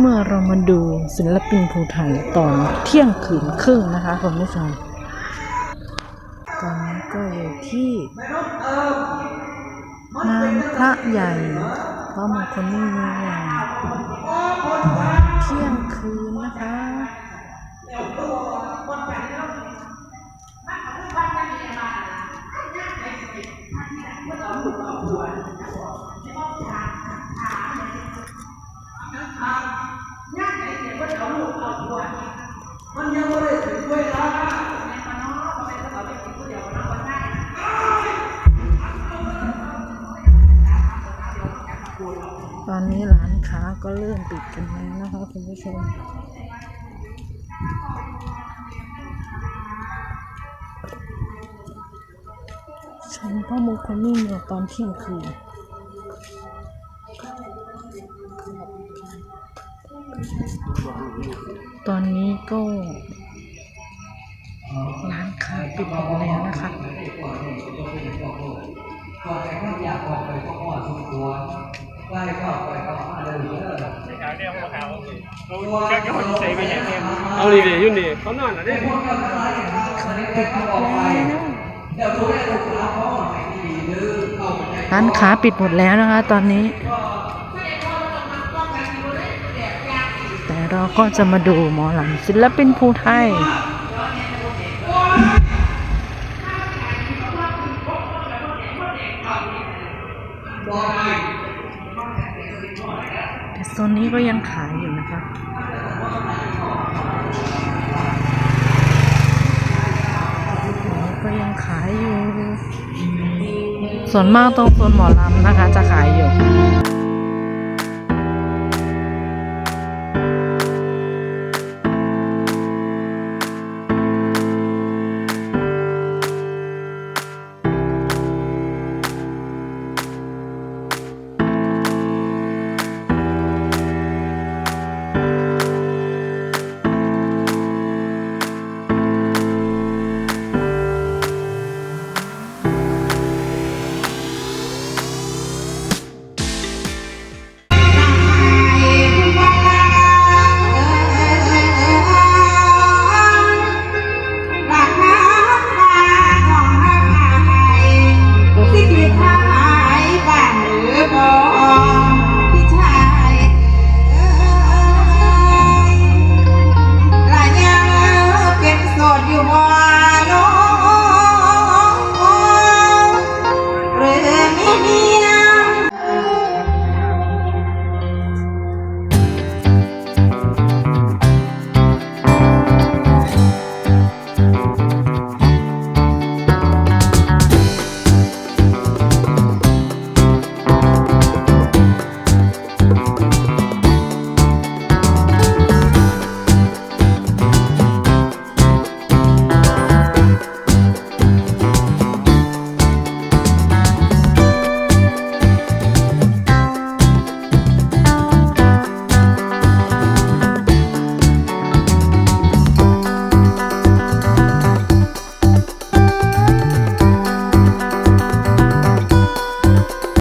เมื่อเรามาดูศิลปินภูไทยตอนเที่ยงคืนครึ่งนะคะคุณผู้ชมตอนนี้ก็อยู่ที่งานพระใหญ่พระมงคลนิ่ง ตอนนี้ร้านค้าก็เริ่มปิดกันแล้วนะคะคุณผู้ชมชมพ่อมงคลนิ่งเมือตอนเที่ยงคืนตอนนี้ก็ร้านค้าปิดหมดแล้วนะคะก่อนแต่ก็อยากออกไปก็อ่อนสมควรไล่ก็ไปก็มา เอาวเนี่ยเขาขาวเราแก้วเขาใส่ไปเอาดีดียุ่นดีเขานอนอะได้วกกันอะไรอย่างนี้เขาได้ติดออกไปเดี๋ยวตัวแรกลูกค้าเขาออกไปดีหรือเอาไปร้านค้าปิดหมดแล้วนะคะ ตอนนี้ แต่เราก็จะมาดูหมอลำศิลปินภูไทย แต่โซนนี้ก็ยังขายอยู่นะคะก็ยังขายอยู่ ส่วนมากตรงโซนหมอลำนะคะ จะขายอยู่